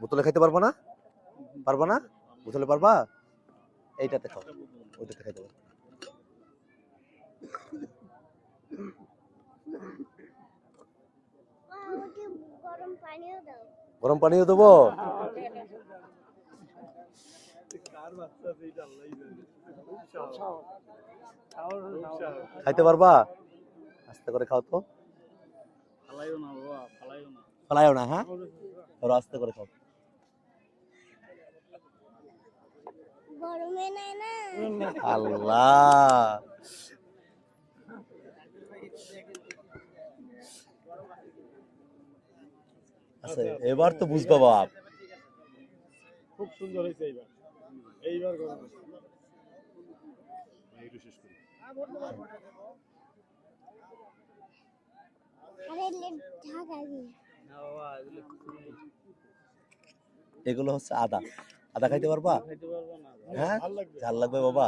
বোতলে খাইতে পারবা না? পারবা না? বোতলে পারবা? এইটাতে খাও ওইটাতে খাইতে পারবা। আমাকে গরম পানিও দাও। গরম পানিও দেবো? খাইতে পারবা? আস্তে করে খাও তো। ফালাইও না বাবা না। ফলাইও না হ্যাঁ? আস্তে করে খাও। গরমে নাই না। আল্লাহ। আচ্ছা এবার তো বুঝবা বাপ। খুব সুন্দর হয়েছে এইবার। এইবার গরম একটু শেষ করি। এগুলো হচ্ছে আদা। আদা খাইতে পারবা? হ্যাঁ? ঝাল লাগবে বাবা?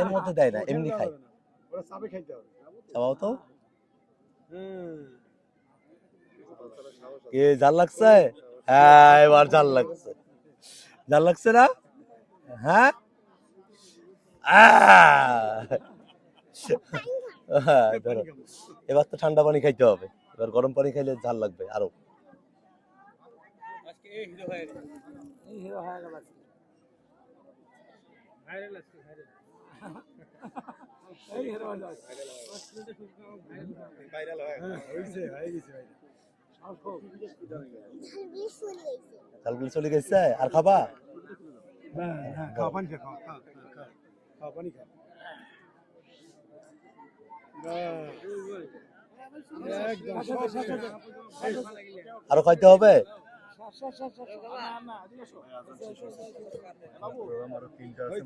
এর মধ্যে দেয় না এমনি খাই তো। এ ঝাল লাগছে? হ্যাঁ এবার ঝাল লাগছে। ঝাল লাগছে না? হ্যাঁ? আহ! হ্যাঁ, এবার তো ঠান্ডা পানি খাইতে হবে। এবার গরম পানি খাইলে ঝাল লাগবে আরও। এই হিরো হয়ে গেল। এই হিরো হয়ে গেল আজকে। ভাইরাল আজকে ভাইরাল এই হিরো হয়ে গেল। ভাইরাল হয়ে গেল। হইছে হয়ে গেছে ভাই ঝালবি ফুল গেছে ঝালগুলি চলে গেছে আর খাবা? না না খাওয়া পানি খা খাওয়া পানি খা। আরও খাইতে হবে? আমারও তিনটা আছে